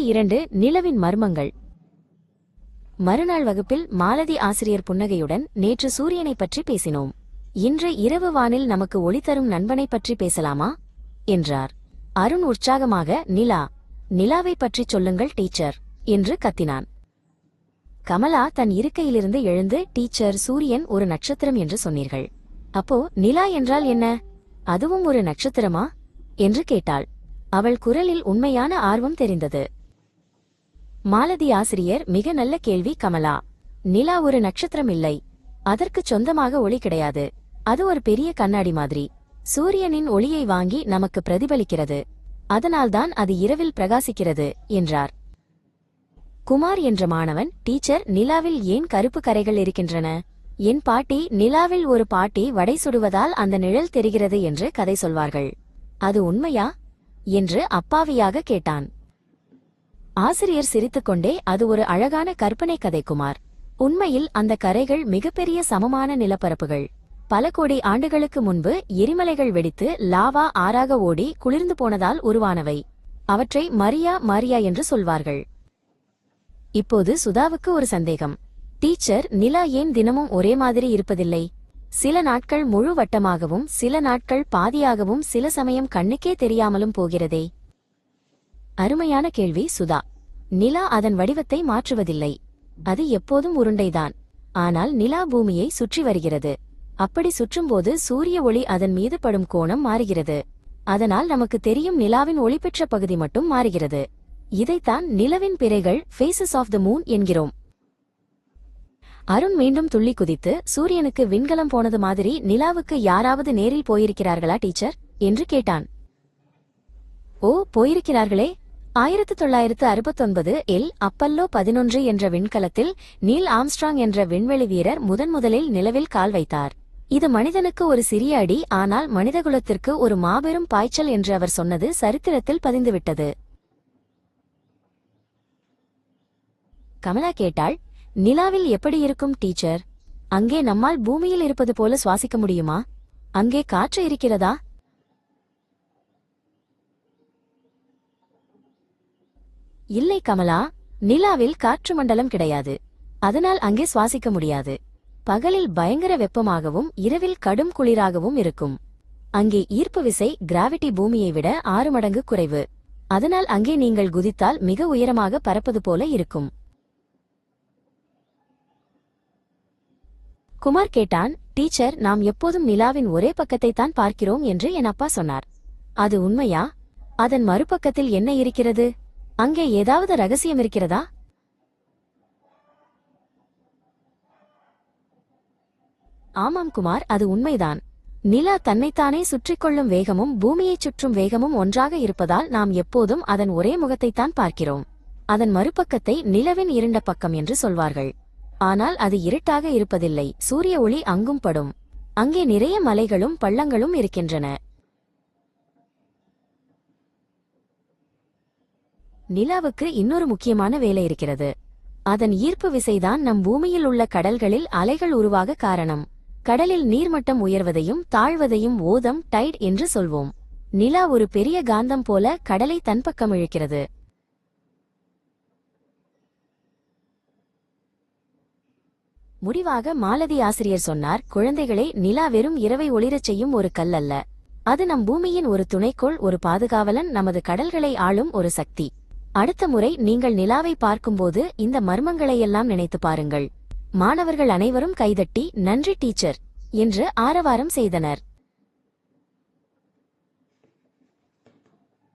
பகுதி இரண்டு நிலவின் மர்மங்கள். மறுநாள் வகுப்பில் மாலதி ஆசிரியர் புன்னகையுடன் நேற்று சூரியனைப் பற்றி பேசினோம். இன்று இரவு வானில் நமக்கு ஒளி தரும் நண்பனைப் பற்றி பேசலாமா? என்றார். அருண் உற்சாகமாக நிலா நிலாவைப் பற்றிச் சொல்லுங்கள் டீச்சர் என்று கத்தினான். கமலா தன் இருக்கையிலிருந்து எழுந்து டீச்சர் சூரியன் ஒரு நட்சத்திரம் என்று சொன்னீர்கள். அப்போ நிலா என்றால் என்ன? அதுவும் ஒரு நட்சத்திரமா? என்று கேட்டாள். அவள் குரலில் உண்மையான ஆர்வம் தெரிந்தது. மாலதி ஆசிரியர் மிக நல்ல கேள்வி கமலா. நிலா ஒரு நட்சத்திரம் இல்லை. அதற்கு சொந்தமாக ஒளி கிடையாது. அது ஒரு பெரிய கண்ணாடி மாதிரி. சூரியனின் ஒளியை வாங்கி நமக்கு பிரதிபலிக்கிறது. அதனால்தான் அது இரவில் பிரகாசிக்கிறது என்றார். குமார் என்ற மாணவன் டீச்சர் நிலாவில் ஏன் கருப்பு கரைகள் இருக்கின்றன? என் பாட்டி நிலாவில் ஒரு பாட்டி வடை சுடுவதால் அந்த நிழல் தெரிகிறது என்று கதை சொல்வார்கள். அது உண்மையா? என்று அப்பாவியாக கேட்டான். ஆசிரியர் சிரித்துக்கொண்டே அது ஒரு அழகான கற்பனை கதை குமார். உண்மையில் அந்த கரைகள் மிகப்பெரிய சமமான நிலப்பரப்புகள். பல கோடி ஆண்டுகளுக்கு முன்பு எரிமலைகள் வெடித்து லாவா ஆறாக ஓடி குளிர்ந்து போனதால் உருவானவை. அவற்றை மரியா மரியா என்று சொல்வார்கள். இப்போது சுதாவுக்கு ஒரு சந்தேகம். டீச்சர் நிலா ஏன் தினமும் ஒரே மாதிரி இருப்பதில்லை? சில நாட்கள் முழு வட்டமாகவும் சில நாட்கள் பாதியாகவும் சில சமயம் கண்ணுக்கே தெரியாமலும் போகிறதே. அருமையான கேள்வி சுதா. நிலா அதன் வடிவத்தை மாற்றுவதில்லை. அது எப்போதும் உருண்டைதான். ஆனால் நிலா பூமியை சுற்றி வருகிறது. அப்படி சுற்றும்போது சூரிய ஒளி அதன் மீது படும் கோணம் மாறுகிறது. அதனால் நமக்கு தெரியும் நிலாவின் ஒளிபெற்ற பகுதி மட்டும் மாறுகிறது. இதைத்தான் நிலவின் பிறைகள் ஃபேசஸ் ஆஃப் த மூன் என்கிறோம். அருண் மீண்டும் துள்ளி குதித்து சூரியனுக்கு விண்கலம் போனது மாதிரி நிலாவுக்கு யாராவது நேரில் போயிருக்கிறார்களா டீச்சர்? என்று கேட்டான். ஓ போயிருக்கிறார்களே. ஆயிரத்து தொள்ளாயிரத்து அறுபத்தொன்பது இல் அப்பல்லோ பதினொன்று என்ற விண்கலத்தில் நீல் ஆம்ஸ்ட்ராங் என்ற விண்வெளி வீரர் முதன் முதலில் நிலவில் கால் வைத்தார். இது மனிதனுக்கு ஒரு சிறிய அடி ஆனால் மனிதகுலத்திற்கு ஒரு மாபெரும் பாய்ச்சல் என்று அவர் சொன்னது சரித்திரத்தில் பதிந்துவிட்டது. கமலா கேட்டாள் நிலாவில் எப்படி இருக்கும் டீச்சர்? அங்கே நம்மால் பூமியில் இருப்பது போல சுவாசிக்க முடியுமா? அங்கே காற்று இருக்கிறதா? இல்லை கமலா நிலாவில் காற்று மண்டலம் கிடையாது. அதனால் அங்கே சுவாசிக்க முடியாது. பகலில் பயங்கர வெப்பமாகவும் இரவில் கடும் குளிராகவும் இருக்கும். அங்கே ஈர்ப்பு விசை கிராவிட்டி பூமியை விட ஆறு மடங்கு குறைவு. அதனால் அங்கே நீங்கள் குதித்தால் மிக உயரமாக பறப்பது போல இருக்கும். குமார் கேட்டான் டீச்சர் நாம் எப்போதும் நிலாவின் ஒரே பக்கத்தை தான் பார்க்கிறோம் என்று என் அப்பா சொன்னார். அது உண்மையா? அதன் மறுபக்கத்தில் என்ன இருக்கிறது? அங்கே ஏதாவது ரகசியம் இருக்கிறதா? ஆமாம் குமார் அது உண்மைதான். நிலா தன்னைத்தானே சுற்றிக் கொள்ளும் வேகமும் பூமியைச் சுற்றும் வேகமும் ஒன்றாக இருப்பதால் நாம் எப்போதும் அதன் ஒரே முகத்தைத்தான் பார்க்கிறோம். அதன் மறுபக்கத்தை நிலவின் இருண்ட பக்கம் என்று சொல்வார்கள். ஆனால் அது இருட்டாக இருப்பதில்லை சூரிய ஒளி அங்கும் படும். அங்கே நிறைய மலைகளும் பள்ளங்களும் இருக்கின்றன. நிலாவுக்கு இன்னொரு முக்கியமான வேலை இருக்கிறது. அதன் ஈர்ப்பு விசைதான் நம் பூமியில் உள்ள கடல்களில் அலைகள் உருவாக காரணம். கடலில் நீர்மட்டம் உயர்வதையும் தாழ்வதையும் ஓதம் டைட் என்று சொல்வோம். நிலா ஒரு பெரிய காந்தம் போல கடலை தன் பக்கம் இழுக்கிறது. முடிவாக மாலதி ஆசிரியர் சொன்னார் குழந்தைகளை நிலா வெறும் இரவை ஒளிரச் செய்யும் ஒரு கல் அல்ல அது நம் பூமியின் ஒரு துணைக்கோள் ஒரு பாதுகாவலன் நமது கடல்களை ஆளும் ஒரு சக்தி. அடுத்த முறை நீங்கள் நிலாவை பார்க்கும்போது இந்த மர்மங்களையெல்லாம் நினைத்து பாருங்கள். மாணவர்கள் அனைவரும் கைதட்டி நன்றி டீச்சர் என்று ஆரவாரம் செய்தனர்.